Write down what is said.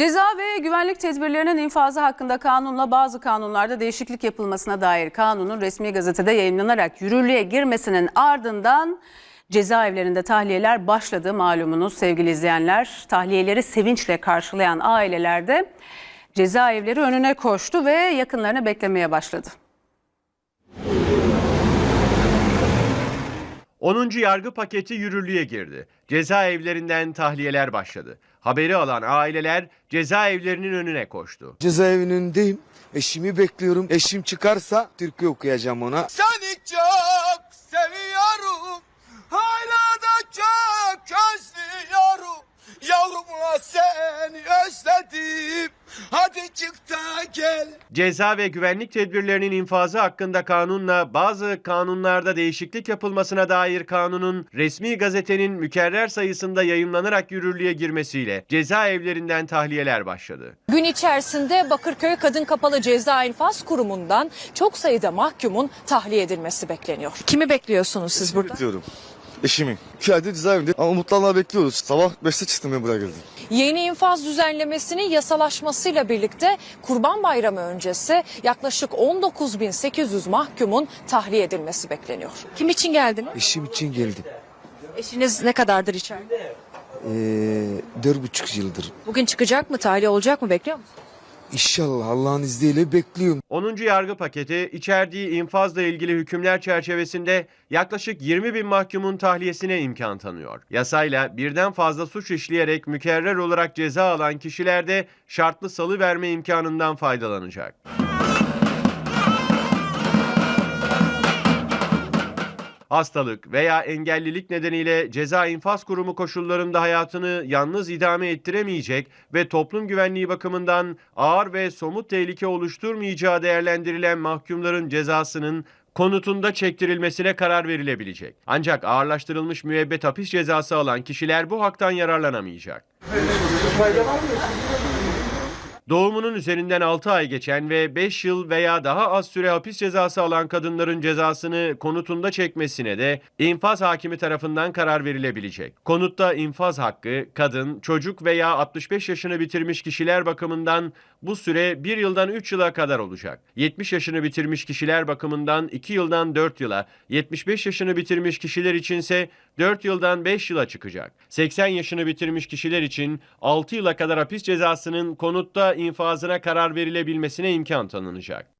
Ceza ve güvenlik tedbirlerinin infazı hakkında kanunla bazı kanunlarda değişiklik yapılmasına dair kanunun resmi gazetede yayınlanarak yürürlüğe girmesinin ardından cezaevlerinde tahliyeler başladı malumunuz sevgili izleyenler. Tahliyeleri sevinçle karşılayan ailelerde cezaevleri önüne koştu ve yakınlarını beklemeye başladı. 10. yargı paketi yürürlüğe girdi. Cezaevlerinden tahliyeler başladı. Haberi alan aileler cezaevlerinin önüne koştu. Cezaevinin önündeyim. Eşimi bekliyorum. Eşim çıkarsa türkü okuyacağım ona. Seni çok seviyorum. Çık da gel. Ceza ve güvenlik tedbirlerinin infazı hakkında kanunla bazı kanunlarda değişiklik yapılmasına dair kanunun resmi gazetenin mükerrer sayısında yayımlanarak yürürlüğe girmesiyle cezaevlerinden tahliyeler başladı. Gün içerisinde Bakırköy Kadın Kapalı Ceza İnfaz Kurumu'ndan çok sayıda mahkumun tahliye edilmesi bekleniyor. Kimi bekliyorsunuz siz burada? Bekliyorum. Eşimi. İki aydır cezaevinde ama umutlu Allah'a bekliyoruz. Sabah 5'te çıktım ben buraya geldim. Yeni infaz düzenlemesinin yasalaşmasıyla birlikte Kurban Bayramı öncesi yaklaşık 19.800 mahkumun tahliye edilmesi bekleniyor. Kim için geldiniz? Eşim için geldim. Eşiniz ne kadardır içeride? Ee, dört buçuk yıldır. Bugün çıkacak mı, tahliye olacak mı bekliyor musunuz? İnşallah Allah'ın izniyle bekliyorum. 10. yargı paketi içerdiği infazla ilgili hükümler çerçevesinde yaklaşık 20 bin mahkumun tahliyesine imkan tanıyor. Yasayla birden fazla suç işleyerek mükerrer olarak ceza alan kişiler de şartlı salı verme imkanından faydalanacak. Hastalık veya engellilik nedeniyle ceza infaz kurumu koşullarında hayatını yalnız idame ettiremeyecek ve toplum güvenliği bakımından ağır ve somut tehlike oluşturmayacağı değerlendirilen mahkumların cezasının konutunda çektirilmesine karar verilebilecek. Ancak ağırlaştırılmış müebbet hapis cezası alan kişiler bu haktan yararlanamayacak. Doğumunun üzerinden 6 ay geçen ve 5 yıl veya daha az süre hapis cezası alan kadınların cezasını konutunda çekmesine de infaz hakimi tarafından karar verilebilecek. Konutta infaz hakkı kadın, çocuk veya 65 yaşını bitirmiş kişiler bakımından bu süre 1 yıldan 3 yıla kadar olacak. 70 yaşını bitirmiş kişiler bakımından 2 yıldan 4 yıla, 75 yaşını bitirmiş kişiler içinse 4 yıldan 5 yıla çıkacak. 80 yaşını bitirmiş kişiler için 6 yıla kadar hapis cezasının konutta infazına karar verilebilmesine imkan tanınacak.